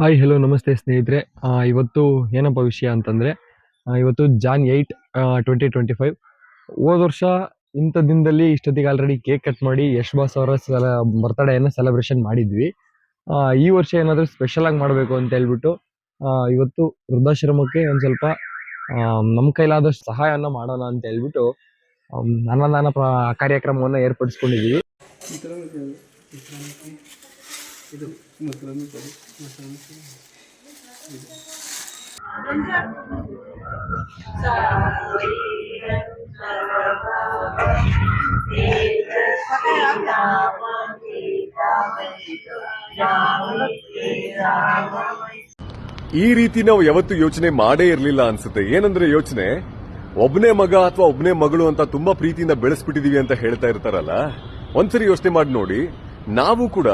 Hi hello ನಮಸ್ತೆ ಸ್ನೇಹಿತರೆ. ಇವತ್ತು ಏನಪ್ಪ ವಿಷಯ ಅಂತಂದರೆ ಇವತ್ತು Jan eight twenty twenty five ಹೋದ ವರ್ಷ ಇಂಥ ದಿನದಲ್ಲಿ ಇಷ್ಟೊತ್ತಿಗೆ ಆಲ್ರೆಡಿ ಕೇಕ್ ಕಟ್ ಮಾಡಿ ಯಶ್ ಬಾಸ್ ಅವರ ಸೆಲ ಬರ್ತಡೇಯನ್ನು ಸೆಲೆಬ್ರೇಷನ್ ಮಾಡಿದ್ವಿ. ಈ ವರ್ಷ ಏನಾದರೂ ಸ್ಪೆಷಲಾಗಿ ಮಾಡಬೇಕು ಅಂತ ಹೇಳ್ಬಿಟ್ಟು ಇವತ್ತು ವೃದ್ಧಾಶ್ರಮಕ್ಕೆ ಒಂದು ಸ್ವಲ್ಪ ನಮ್ಮ ಕೈಲಾದಷ್ಟು ಸಹಾಯವನ್ನು ಮಾಡೋಣ ಅಂತ ಹೇಳ್ಬಿಟ್ಟು ನಾನಾ ನಾನಾ ಕಾರ್ಯಕ್ರಮವನ್ನು ಏರ್ಪಡಿಸ್ಕೊಂಡಿದ್ದೀವಿ ಇದು ಮೊಸರನ್ನು ಮೊಸರನ್ನು. ಈ ರೀತಿ ನಾವು ಯಾವತ್ತು ಯೋಚನೆ ಮಾಡೇ ಇರಲಿಲ್ಲ ಅನ್ಸುತ್ತೆ. ಏನಂದ್ರೆ ಯೋಚನೆ, ಒಬ್ನೇ ಮಗ ಅಥವಾ ಒಬ್ನೇ ಮಗಳು ಅಂತ ತುಂಬಾ ಪ್ರೀತಿಯಿಂದ ಬೆಳೆಸ್ಬಿಟ್ಟಿದೀವಿ ಅಂತ ಹೇಳ್ತಾ ಇರ್ತಾರಲ್ಲ? ಒಂದ್ಸರಿ ಯೋಚನೆ ಮಾಡಿ ನೋಡಿ. ನಾವು ಕೂಡ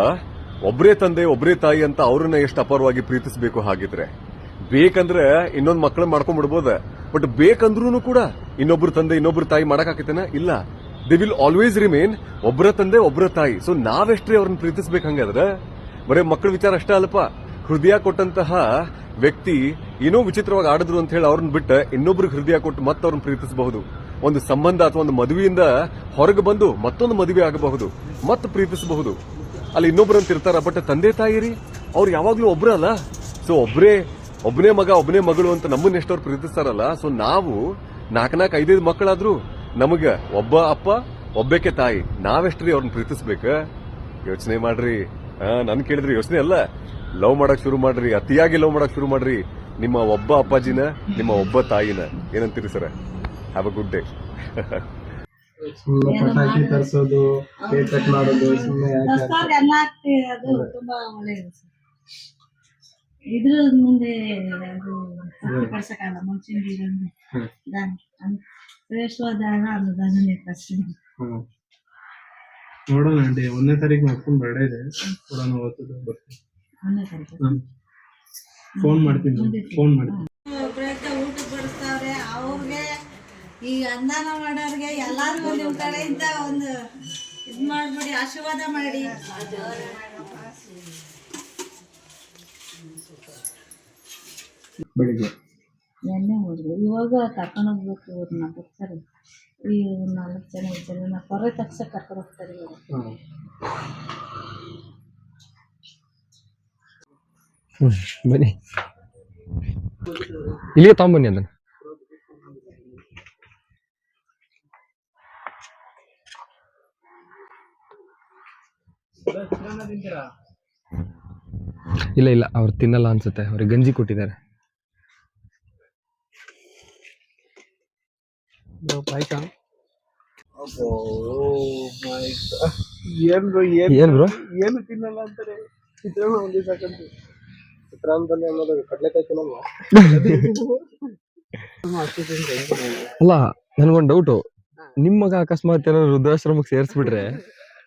ಒಬ್ರೇ ತಂದೆ, ಒಬ್ರೇ ತಾಯಿ ಅಂತ ಅವ್ರನ್ನ ಎಷ್ಟು ಅಪಾರವಾಗಿ ಪ್ರೀತಿಸಬೇಕು ಹಾಗಿದ್ರೆ. ಬೇಕಂದ್ರೆ ಇನ್ನೊಂದು ಮಕ್ಕಳು ಮಾಡ್ಕೊಂಡ್ಬಿಡ್ಬೋದು. ಬಟ್ ಬೇಕಂದ್ರೂ ಕೂಡ ಇನ್ನೊಬ್ರು ತಂದೆ, ಇನ್ನೊಬ್ರು ತಾಯಿ ಮಾಡಕ್ಕಾಕತ್ತೇನ? ಇಲ್ಲ. ದೇ ವಿಲ್ ಆಲ್ವೇಸ್ ರಿಮೇನ್ ಒಬ್ರ ತಂದೆ, ಒಬ್ರ ತಾಯಿ. ಸೊ ನಾವೆಷ್ಟೇ ಅವ್ರನ್ನ ಪ್ರೀತಿಸ್ಬೇಕು ಹಂಗಾದ್ರೆ, ಬರೇ ಮಕ್ಕಳ ವಿಚಾರ ಅಷ್ಟೇ ಅಲ್ಪ ಹೃದಯ ಕೊಟ್ಟಂತಹ ವ್ಯಕ್ತಿ ಏನೋ ವಿಚಿತ್ರವಾಗಿ ಆಡಿದ್ರು ಅಂತ ಹೇಳಿ ಅವ್ರನ್ನ ಬಿಟ್ಟು ಇನ್ನೊಬ್ರಿಗೆ ಹೃದಯ ಕೊಟ್ಟು ಮತ್ತೆ ಅವ್ರನ್ನ ಪ್ರೀತಿಸಬಹುದು. ಒಂದು ಸಂಬಂಧ ಅಥವಾ ಒಂದು ಮದುವೆಯಿಂದ ಹೊರಗೆ ಬಂದು ಮತ್ತೊಂದು ಮದುವೆ ಆಗಬಹುದು. ಮತ್ತೆ ಪ್ರೀತಿಸಬಹುದು. ಅಲ್ಲಿ ಇನ್ನೊಬ್ರು ಅಂತ ಇರ್ತಾರ. ಬಟ್ ತಂದೆ ತಾಯಿ ರೀ ಅವ್ರು ಯಾವಾಗ್ಲೂ ಒಬ್ರಲ್ಲ ಸೊ ಒಬ್ರೇ ಒಬ್ಬನೇ ಮಗ ಒಬ್ಬನೇ ಮಗಳು ಅಂತ ನಮ್ಮನ್ನ ಎಷ್ಟವ್ರು ಪ್ರೀತಿಸ್ತಾರಲ್ಲ. ಸೊ ನಾವು ನಾಲ್ಕ ನಾಲ್ಕು ಐದೈದು ಮಕ್ಕಳಾದ್ರೂ ನಮಗೆ ಒಬ್ಬ ಅಪ್ಪ ಒಬ್ಬಕ್ಕೆ ತಾಯಿ, ನಾವೆಷ್ಟ್ರಿ ಅವ್ರನ್ನ ಪ್ರೀತಿಸ್ಬೇಕು? ಯೋಚನೆ ಮಾಡ್ರಿ. ನನ್ ಕೇಳಿದ್ರಿ ಯೋಚನೆ ಅಲ್ಲ. ಲವ್ ಮಾಡಕ್ ಶುರು ಮಾಡ್ರಿ. ಅತಿಯಾಗಿ ಲವ್ ಮಾಡಕ್ ಶುರು ಮಾಡ್ರಿ. ನಿಮ್ಮ ಒಬ್ಬ ಅಪ್ಪಾಜಿನ, ನಿಮ್ಮ ಒಬ್ಬ ತಾಯಿನ. ಏನಂತೀರಿ sir? Have a good day ಸುಮ್ನೆ ಪಟಾಕಿ ತರಿಸೋದು ಕೇಕ್ ಕಟ್ ಮಾಡೋದು ಸುಮ್ಮನೆ ಯಾಕೆ ಅದು ತುಂಬಾ ಒಳ್ಳೇದು ಸರ್. ಇದ್ರ ಮುಂದೆ ಅದು ತೃಪ್ತಿಪಡಿಸಕ್ಕಾಗಲ್ಲ ಮುಂಚಿನ ಇದನ್ನು ದಾನ ಅನ್- ಅದು ದಾನನೇ ಕಷ್ಟ. ನೋಡೋಣ ಆಂಟಿ ಒಂದನೇ ತಾರೀಕು ಮಕ್ಕಳು ಬರ್ಡೇ ಇದೆ. ನೋಡೋಣ ಅವತ್ತು ಬರ್ತೀನಿ ಒಂದೇ ತಾರೀಕು. ಫೋನ್ ಮಾಡ್ತೀನಿ. ಫೋನ್ ಮಾಡ್ತೀನಿ. ಈ ಅನ್ನ ಮಾಡೋರಿಗೆ ಎಲ್ಲಾರ್ಗು ನಿಮ್ಮ ಕಡೆಯಿಂದ ಒಂದು ಇದ್ ಮಾಡ್ಬಿಡಿ ಆಶೀರ್ವಾದ ಮಾಡಿ. ಬೆಳಿಗ್ಗೆ. ಎಣ್ಣೆ ಹೋದ್ರು. ಇವಾಗ ಕರ್ಕೊಂಡು ಹೋಗ್ಬೇಕು ಇವ್ರನ್ನ ಬರ್ತಾರೆ ಈ ನಾಲ್ಕು ಜನ ಐದು ಜನ ಕೊರೆ ತಕ್ಷ ಕರ್ಕೊಂಡು ಹೋಗ್ತಾರೆ ಇವಾಗ ಬನ್ನಿ. ಇಲ್ಲಿಗೆ ತಗೊಂಬನ್ನಿ ಅದನ್ನ. ಇಲ್ಲ ಇಲ್ಲ ಅವ್ರು ತಿನ್ನಲ್ಲ ಅನ್ಸುತ್ತೆ. ಅವ್ರಿಗೆ ಗಂಜಿ ಕೊಟ್ಟಿದ್ದಾರೆ. ಇದು ಪಾಯ್ಕ ಏನ್ ಬ್ರೋ ಏನ್ ಏನ್ ಬ್ರೋ ಏನು ತಿನ್ನಲ್ಲ ಅಂತಾರೆ? ಚಿತ್ರಾನ್ನ ಒಂದೇ ಸಾಕಂತ. ಚಿತ್ರಾನ್ನದಲ್ಲಿ ಅನ್ನೋದು ಕಡ್ಲೆಕಾಯಿ ತಿನ್ನಲ್ವಾ? ಅಷ್ಟೇ ತಿಂದ್ರೆ ಹೆಂಗೆ ನಾವು? ಅಲ್ಲ ನನ್ಗೊಂದು ಡೌಟು ನಿಮ್ಮ ಮಗ ಅಕಸ್ಮಾತ್ ಏನಾದ್ರು ವೃದ್ಧಾಶ್ರಮಕ್ಕೆ ಸೇರಿಸ್ಬಿಟ್ರೆ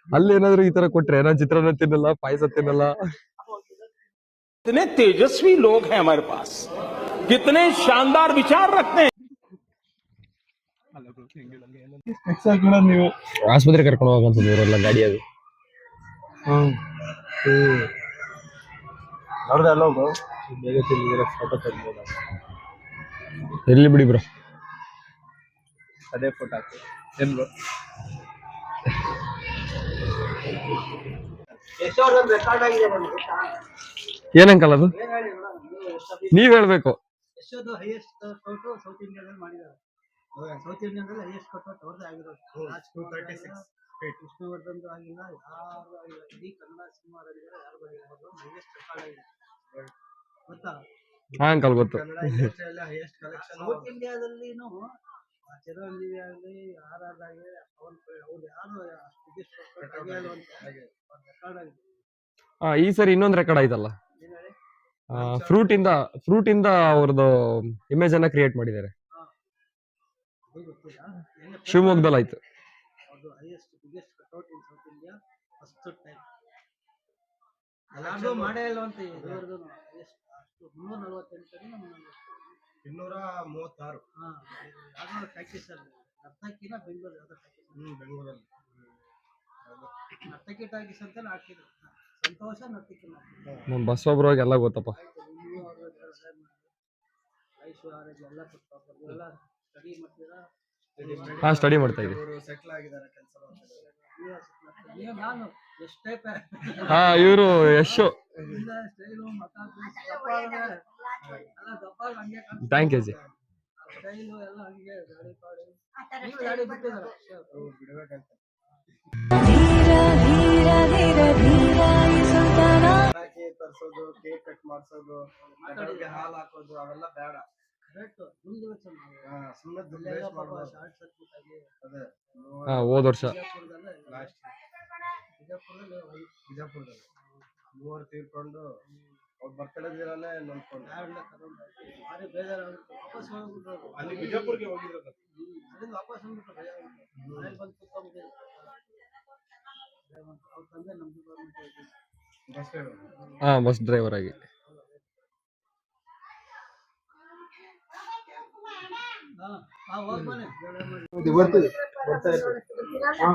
ಅಲ್ಲಿ ಏನಾದ್ರು ಈ ತರ ಕೊಟ್ರೆ? ನಾನು ಚಿತ್ರಾನ್ನ ತಿನ್ನಲ್ಲ ಪಾಯಸ ತಿನ್ನಲ್ಲ. ತೇಜಸ್ವಿ ಲೋಕ ಹೈ ಹಮಾರೆ ಪಾಸ್ ಕಿತನೆ ಶಾನದಾರ್ ವಿಚಾರ ರಖತೆ ನೀವು ಆಸ್ಪತ್ರೆ ಕರ್ಕೊಂಡು ಹೋಗಂತ ಇವರೆಲ್ಲ ಗಾಡಿ ಅದು. ಫೋಟೋ ತೆಗಿಬೋದ ಎಲ್ಲಿ ಬಿಡಿ ಬ್ರೋ? ಅದೇ ಫೋಟೋ ಹಾಕಿ. ಏನ್ ಏನಂಕಲ್ ಅದು? ನೀವ್ ಹೇಳ್ಬೇಕು. ಯಶೋದು ಹೈಯೆಸ್ಟ್ ಫೋಟೋ ಸೌತ್ ಇಂಡಿಯಾದಲ್ಲಿ ಮಾಡಿದ್ದಾರೆ. ಸೌತ್ ಇಂಡಿಯಾದಲ್ಲಿ ಹೈಯೆಸ್ಟ್ ಫೋಟೋ ಅವ್ರದ್ದೇ ಆಗಿರೋದು. ರಾಜ್ಕುಮಾರ್ ವಿಷ್ಣುವರ್ಧನ್ ಆಗಿಲ್ಲ ಯಾರು ಆಗಿಲ್ಲ. ಇಡೀ ಕನ್ನಡ ಸಿನಿಮಾ ಯಾರು ಆಗಿರೋದು ಹೈಯೆಸ್ಟ್ ರೆಕಾರ್ಡ್ ಆಗಿದೆ. ಗೊತ್ತಾ? ಹಾ ಅಂಕಲ್ ಗೊತ್ತು. ಇಂಡಿಯಾದಲ್ಲಿನೂ ಚಿರಂಜೀವಿ ಆಗಲಿ ಯಾರಾಗಲಿ ಪವನ್ ಕಲ್ಯಾಣ್ ಅವ್ರು ಯಾರು ಬಿಗ್ಗೆಸ್ಟ್ ರೆಕಾರ್ಡ್ ಆಗಿದೆ. ಆ, ಈ ಸರಿ ಇನ್ನೊಂದು ರೆಕಾರ್ಡ್ ಆಯ್ತಲ್ಲ? ಏನ್ ಹೇಳಿ? ಫ್ರೂಟ್ ಇಂದ ಫ್ರೂಟ್ ಇಂದ ಅವ್ರದ್ದು ಇಮೇಜ್ ಅನ್ನ ಕ್ರಿಯೇಟ್ ಮಾಡಿದ್ದಾರೆ. ಅದು ಗೊತ್ತಿಲ್ಲ. ಏನೇ ಶಿವಮೊಗ್ಗದಲ್ಲಿ ಆಯ್ತು. ಅದು highest biggest cutout in South India first time ಯಾರ್ದು ಮಾಡೇ ಇಲ್ಲ ಅಂತ ಇದುವರೆಗೂ ಹೈಯೆಸ್ಟ್ ಅಷ್ಟು ಮುನ್ನೂರ ನಲವತ್ತೆಂಟರಲ್ಲಿ ನಮ್ಮ ಇನ್ನೂರ ಮೂವತ್ತಾರು ಹಾಂ ಯಾವ್ದೋ ಪ್ರಾಕ್ಟೀಸ್ ನರ್ತಕಿನ ಬೆಂಗಳೂರು ಯಾವ್ದೋ ಪ್ರಾಕ್ಟೀಸ್ ಹ್ಮ್ ಬೆಂಗಳೂರಲ್ಲಿ. ನರ್ತಕಿ ಟಾಕೀಸ್ ಅಂತ ಹಾಕಿದ್ರು ಸಂತೋಷ ನಮ್ಮ ಬಸವಬ್ರೋಗೆ ಎಲ್ಲ ಗೊತ್ತಪ್ಪ. ಐಶ್ವರ್ಯ ಎಲ್ಲ ಕೊಟ್ಟು ಎಲ್ಲ ಸ್ಟಡಿ ಮಾಡ್ತೀರಾ? ಹಾ ಸ್ಟಡಿ ಮಾಡ್ತಾ ಇದ್ದೀವಿ. ಸೆಟ್ಲ್ ಆಗಿದ್ದಾರೆ ಕೆಲಸ ನಾನು ಹಾ ಇವರು Yashu. Thank you ji. ತರ್ಸೋದು cake cut ಮಾಡ್ಸೋದು ಹಾಲು ಹಾಕೋದು ಅವೆಲ್ಲ ಬೇಡ. ಕರೆಕ್ಟ್ ಹೋದ ಯೋಚನೆ ಮಾಡಿ ಹಾ, ಸುಮ್ನೆ ದುಡ್ಡು ಇಲ್ಲೆಲ್ಲ waste ಪಾಪ ಮಾಡ್ಬಾರ್ದು. ಶಾರ್ಟ್ ಸರ್ಕ್ಯೂಟ್ ಆಗಿ ಅದೇ ಹಾ ಹೋದ ವರ್ಷ ಬಿಜಾಪುರದಲ್ಲೇ. ಮೂವರು ತೀರ್ಕೊಂಡು ಅವ್ರು ಬರ್ತಡೇ ದಿನನೇ ನೋಡ್ಕೊಂಡು. ಭಾರಿ ವಾಪಸ್ ಹೋಗ್ಬಿಟ್ರು ಅಲ್ಲಿ ಬಿಜಾಪುರ್ಗೆ ಹೋಗಿದ್ರು ಅಲ್ಲಿಂದ ವಾಪಸ್ ಬಂದ್ಬಿಟ್ರು ಬೇಜಾರಾಗುತ್ತೆ ಮನೇಲಿ ಬಂದು ಕೂತ್ಕೊಂಡ್ಬಿಟ್ಟಿದ್ರು. ಅವ್ರ ತಂದೆ ನಮ್ದು ಗೌರ್ಮೆಂಟ್ ಬಸ್ ಹಾ ಬಸ್ ಡ್ರೈವರ್ ಆಗಿ. ಹಾ ಹಾ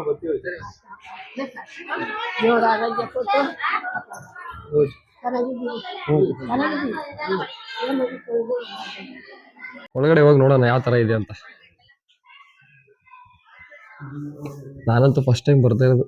ಒಳಗಡೆ ಹೋಗಿ ನೋಡೋಣ ಯಾವ ತರ ಇದೆ ಅಂತ. ನಾನಂತೂ ಫಸ್ಟ್ ಟೈಮ್ ಬರ್ತಾ ಇರೋದು.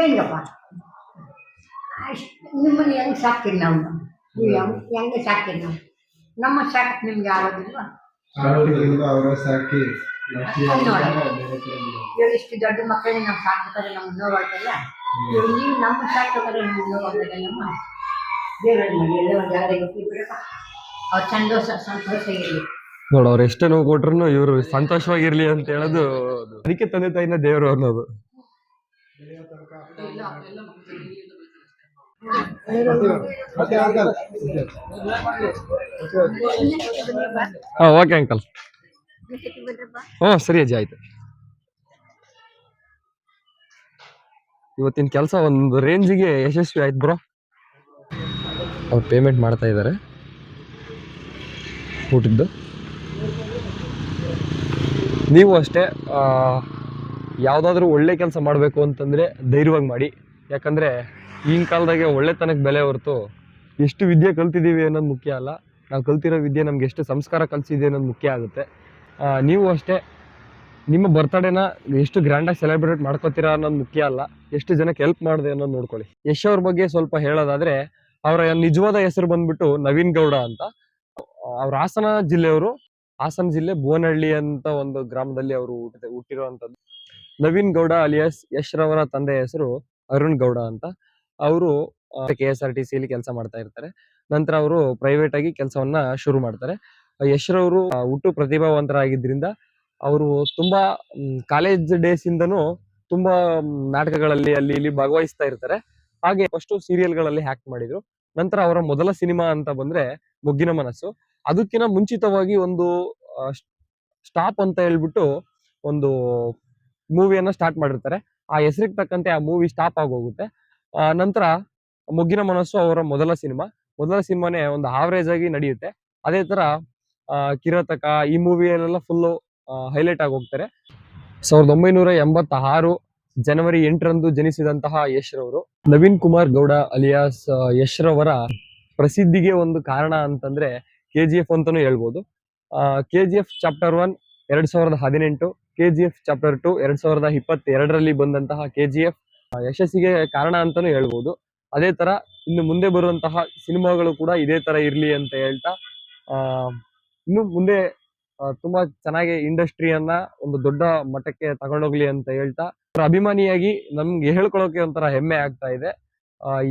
ಏನಪ್ಪ ಅಷ್ಟು ನಿಮ್ಮನ್ನು ಹೆಂಗೆ ಸಾಕ್ತೀರಿ ನಾವು? ನೀವು ಹೆಂಗ್ ಹೆಂಗೆ ಸಾಕ್ತೀರಿ ನಾವು? ನಮ್ಮ ಸಾಕಕ್ಕೆ ನಿಮ್ಗೆ ಆಗೋದಿಲ್ವಾ? ಅವರ ಸಾಕಿ ಇವಾಗ ಇಷ್ಟು ದೊಡ್ಡ ಮಕ್ಕಳಿಗೆ ನಾವು ಸಾಕ್ಬೇಕಾದ್ರೆ ನಮ್ಗೆ ನೋವಾಗ್ತಲ್ಲ ಇವಾಗ ನೀವು ನಮ್ಮ ಸಾಕ್ಬೇಕಾದ್ರೆ ನಮ್ಗೆ ನೋವಾಗ್ತದಲ್ಲಮ್ಮ? ದೇವರ ಮನೆ ಎಲ್ಲ ಒಂದು ಜಾಗದಾಗ ಬಿಡಪ್ಪ ಅವ್ರು ಸಂತೋಷ ಸಂತೋಷ ಇರಲಿ. ನೋಡು ಅವ್ರು ಎಷ್ಟೇ ನೋವು ಕೊಟ್ರು ಇವರು ಸಂತೋಷವಾಗಿರ್ಲಿ ಅಂತ ಹೇಳೋದು ಅದಕ್ಕೆ ತಂದೆ ತಾಯಿನ ದೇವರು ಅನ್ನೋದು. ಹಾ ಓಕೆ ಅಂಕಲ್ ಹ್ಞೂ ಸರಿ ಅಜ್ಜಿ, ಆಯ್ತು. ಇವತ್ತಿನ ಕೆಲಸ ಒಂದು ರೇಂಜಿಗೆ ಯಶಸ್ವಿ ಆಯ್ತು ಬ್ರೋ ಅವ್ರು ಪೇಮೆಂಟ್ ಮಾಡ್ತಾ ಇದ್ದಾರೆ ಊಟದ್ದು. ನೀವು ಅಷ್ಟೇ ಯಾವುದಾದ್ರೂ ಒಳ್ಳೆ ಕೆಲಸ ಮಾಡಬೇಕು ಅಂತಂದರೆ ಧೈರ್ಯವಾಗಿ ಮಾಡಿ. ಯಾಕಂದರೆ ಈಗಿನ ಕಾಲದಾಗೆ ಒಳ್ಳೆತನಕ್ಕೆ ಬೆಲೆ ಹೊರತು ಎಷ್ಟು ವಿದ್ಯೆ ಕಲ್ತಿದ್ದೀವಿ ಅನ್ನೋದು ಮುಖ್ಯ ಅಲ್ಲ. ನಾವು ಕಲ್ತಿರೋ ವಿದ್ಯೆ ನಮ್ಗೆ ಎಷ್ಟು ಸಂಸ್ಕಾರ ಕಲಿಸಿದೆ ಅನ್ನೋದು ಮುಖ್ಯ ಆಗುತ್ತೆ. ನೀವು ಅಷ್ಟೇ ನಿಮ್ಮ ಬರ್ತಡೇನ ಎಷ್ಟು ಗ್ರ್ಯಾಂಡಾಗಿ ಸೆಲೆಬ್ರೇಟ್ ಮಾಡ್ಕೋತೀರಾ ಅನ್ನೋದು ಮುಖ್ಯ ಅಲ್ಲ. ಎಷ್ಟು ಜನಕ್ಕೆ ಹೆಲ್ಪ್ ಮಾಡಿದೆ ಅನ್ನೋದು ನೋಡ್ಕೊಳ್ಳಿ. ಯಶ್ ಅವ್ರ ಬಗ್ಗೆ ಸ್ವಲ್ಪ ಹೇಳೋದಾದರೆ ಅವರ ನಿಜವಾದ ಹೆಸರು ಬಂದ್ಬಿಟ್ಟು ನವೀನ್ ಗೌಡ ಅಂತ. ಅವ್ರ ಹಾಸನ ಜಿಲ್ಲೆಯವರು ಹಾಸನ ಜಿಲ್ಲೆ ಭುವನಹಳ್ಳಿ ಅಂತ ಒಂದು ಗ್ರಾಮದಲ್ಲಿ ಅವರು ಹುಟ್ಟಿದೆ ಹುಟ್ಟಿರುವಂಥದ್ದು ನವೀನ್ ಗೌಡ ಅಲಿಯಾಸ್ ಯಶ್ ರವರ ತಂದೆ ಹೆಸರು ಅರುಣ್ ಗೌಡ ಅಂತ. ಅವರು ಕೆ ಎಸ್ ಆರ್ ಟಿ ಕೆಲಸ ಮಾಡ್ತಾ ಇರ್ತಾರೆ. ನಂತರ ಅವರು ಪ್ರೈವೇಟ್ ಆಗಿ ಕೆಲಸವನ್ನ ಶುರು ಮಾಡ್ತಾರೆ. ಯಶ್ ರವರು ಹುಟ್ಟು ಪ್ರತಿಭಾವಂತರಾಗಿದ್ದರಿಂದ ಅವರು ತುಂಬಾ ಕಾಲೇಜ್ ಡೇಸ್ ಇಂದನೂ ತುಂಬಾ ನಾಟಕಗಳಲ್ಲಿ ಅಲ್ಲಿ ಇಲ್ಲಿ ಭಾಗವಹಿಸ್ತಾ ಇರ್ತಾರೆ. ಹಾಗೆ ಫಸ್ಟ್ ಸೀರಿಯಲ್ಗಳಲ್ಲಿ ಹ್ಯಾಕ್ ಮಾಡಿದ್ರು. ನಂತರ ಅವರ ಮೊದಲ ಸಿನಿಮಾ ಅಂತ ಬಂದ್ರೆ ಮುಗ್ಗಿನ ಮನಸ್ಸು. ಅದಕ್ಕಿಂತ ಮುಂಚಿತವಾಗಿ ಒಂದು ಸ್ಟಾಪ್ ಅಂತ ಹೇಳ್ಬಿಟ್ಟು ಒಂದು ಮೂವಿಯನ್ನ ಸ್ಟಾರ್ಟ್ ಮಾಡಿರ್ತಾರೆ. ಆ ಹೆಸರಿಗೆ ತಕ್ಕಂತೆ ಆ ಮೂವಿ ಸ್ಟಾಪ್ ಆಗೋಗುತ್ತೆ. ನಂತರ ಮೊಗ್ಗಿನ ಮನಸ್ಸು ಅವರ ಮೊದಲ ಸಿನಿಮಾ. ಮೊದಲ ಸಿನಿಮಾನೇ ಒಂದು ಆವರೇಜ್ ಆಗಿ ನಡೆಯುತ್ತೆ. ಅದೇ ತರ ಕಿರತಕ ಕಿರಾತಕ ಈ ಮೂವಿಯಲ್ಲೆಲ್ಲ ಫುಲ್ಲು ಹೈಲೈಟ್ ಆಗಿ ಹೋಗ್ತಾರೆ. ಸಾವಿರದ ಒಂಬೈನೂರ ಎಂಬತ್ತ ಆರು ಜನವರಿ ಎಂಟರಂದು ಜನಿಸಿದಂತಹ ಯಶ್ರವರು. ನವೀನ್ ಕುಮಾರ್ ಗೌಡ ಅಲಿಯಾಸ್ ಯಶ್ರವರ ಪ್ರಸಿದ್ಧಿಗೆ ಒಂದು ಕಾರಣ ಅಂತಂದ್ರೆ ಕೆ ಜಿ ಎಫ್ ಅಂತಾನೂ ಹೇಳ್ಬೋದು. K G F chapter one ಎರಡ್ ಸಾವಿರದ ಹದಿನೆಂಟು K G F chapter two ಎರಡ್ ಸಾವಿರದ ಇಪ್ಪತ್ತೆರಡರಲ್ಲಿ ಬಂದಂತಹ ಕೆ ಜಿ ಎಫ್ ಯಶಸ್ಸಿಗೆ ಕಾರಣ ಅಂತಾನೂ ಹೇಳ್ಬೋದು. ಅದೇ ತರ ಇನ್ನು ಮುಂದೆ ಬರುವಂತಹ ಸಿನಿಮಾಗಳು ಕೂಡ ಇದೇ ತರ ಇರ್ಲಿ ಅಂತ ಹೇಳ್ತಾ ಆ, ಇನ್ನು ಮುಂದೆ ತುಂಬಾ ಚೆನ್ನಾಗಿ ಇಂಡಸ್ಟ್ರಿಯನ್ನ ಒಂದು ದೊಡ್ಡ ಮಟ್ಟಕ್ಕೆ ತಗೊಂಡೋಗ್ಲಿ ಅಂತ ಹೇಳ್ತಾ ಅಭಿಮಾನಿಯಾಗಿ ನಮ್ಗೆ ಹೇಳ್ಕೊಳ್ಳೋಕೆ ಒಂಥರ ಹೆಮ್ಮೆ ಆಗ್ತಾ ಇದೆ.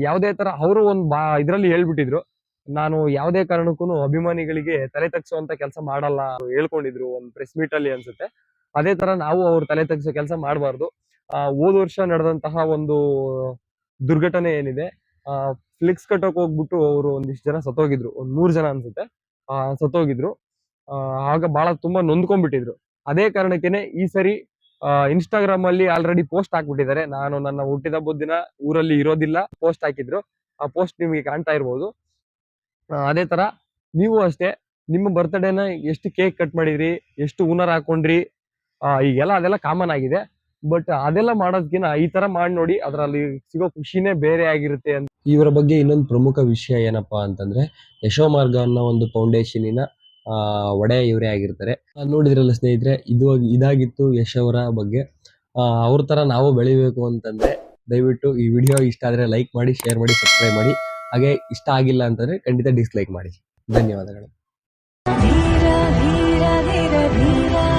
ಯಾವುದೇ ತರ ಅವರು ಒಂದು ಬಾ ಇದರಲ್ಲಿ ಹೇಳ್ಬಿಟ್ಟಿದ್ರು ನಾನು ಯಾವುದೇ ಕಾರಣಕ್ಕೂ ಅಭಿಮಾನಿಗಳಿಗೆ ತಲೆ ತಗ್ಸುವಂತ ಕೆಲಸ ಮಾಡಲ್ಲ ಹೇಳ್ಕೊಂಡಿದ್ರು ಒಂದು ಪ್ರೆಸ್ ಮೀಟ್ ಅಲ್ಲಿ ಅನ್ಸುತ್ತೆ. ಅದೇ ತರ ನಾವು ಅವ್ರ ತಲೆ ತಗ್ಸೋ ಕೆಲಸ ಮಾಡಬಾರ್ದು. ಹೋದ ವರ್ಷ ನಡೆದಂತಹ ಒಂದು ದುರ್ಘಟನೆ ಏನಿದೆ ಫ್ಲಿಕ್ಸ್ ಕಟ್ಟೋಕೆ ಹೋಗ್ಬಿಟ್ಟು ಅವರು ಒಂದಿಷ್ಟು ಜನ ಸತ್ತೋಗಿದ್ರು. ಒಂದ್ ಮೂರ್ ಜನ ಅನ್ಸುತ್ತೆ. ಆ, ಸತ್ತೋಗಿದ್ರು. ಆಗ ಬಹಳ ತುಂಬಾ ನೊಂದ್ಕೊಂಡ್ಬಿಟ್ಟಿದ್ರು. ಅದೇ ಕಾರಣಕ್ಕೇನೆ ಈ ಸರಿ ಇನ್ಸ್ಟಾಗ್ರಾಮ್ ಅಲ್ಲಿ ಆಲ್ರೆಡಿ ಪೋಸ್ಟ್ ಹಾಕ್ಬಿಟ್ಟಿದ್ದಾರೆ. ನಾನು ನನ್ನ ಹುಟ್ಟಿದ ದಿನ ಊರಲ್ಲಿ ಇರೋದಿಲ್ಲ ಪೋಸ್ಟ್ ಹಾಕಿದ್ರು. ಆ ಪೋಸ್ಟ್ ನಿಮಗೆ ಕಾಣ್ತಾ ಇರ್ಬೋದು. ಅದೇ ತರ ನೀವು ಅಷ್ಟೇ ನಿಮ್ಮ ಬರ್ತ್ಡೇನ ಎಷ್ಟು ಕೇಕ್ ಕಟ್ ಮಾಡಿದ್ರಿ ಎಷ್ಟು ಉನರ್ ಹಾಕೊಂಡ್ರಿ ಈಗೆಲ್ಲ ಅದೆಲ್ಲ ಕಾಮನ್ ಆಗಿದೆ. ಬಟ್ ಅದೆಲ್ಲ ಮಾಡೋದ್ಕಿಂತ ಈ ತರ ಮಾಡಿ ನೋಡಿ ಅದರಲ್ಲಿ ಸಿಗೋ ಖುಷಿನೇ ಬೇರೆ ಆಗಿರುತ್ತೆ ಅಂತ. ಇವರ ಬಗ್ಗೆ ಇನ್ನೊಂದು ಪ್ರಮುಖ ವಿಷಯ ಏನಪ್ಪಾ ಅಂತಂದ್ರೆ ಯಶೋ ಮಾರ್ಗ ಅನ್ನೋ ಒಂದು ಫೌಂಡೇಶನಿನ ಒಡೆಯ ಇವರೇ ಆಗಿರ್ತಾರೆ. ನೋಡಿದ್ರಲ್ಲ ಸ್ನೇಹಿತರೆ ಇದು ಇದಾಗಿತ್ತು ಯಶ್ ಅವರ ಬಗ್ಗೆ. ಆ, ಅವ್ರ ತರ ನಾವು ಬೆಳಿಬೇಕು ಅಂತಂದ್ರೆ ದಯವಿಟ್ಟು ಈ ವಿಡಿಯೋ ಇಷ್ಟ ಆದ್ರೆ ಲೈಕ್ ಮಾಡಿ ಶೇರ್ ಮಾಡಿ ಸಬ್ಸ್ಕ್ರೈಬ್ ಮಾಡಿ. ಹಾಗೆ ಇಷ್ಟ ಆಗಿಲ್ಲ ಅಂತಂದ್ರೆ ಖಂಡಿತ ಡಿಸ್ಲೈಕ್ ಮಾಡಿ. ಧನ್ಯವಾದಗಳು. ಧೀರ.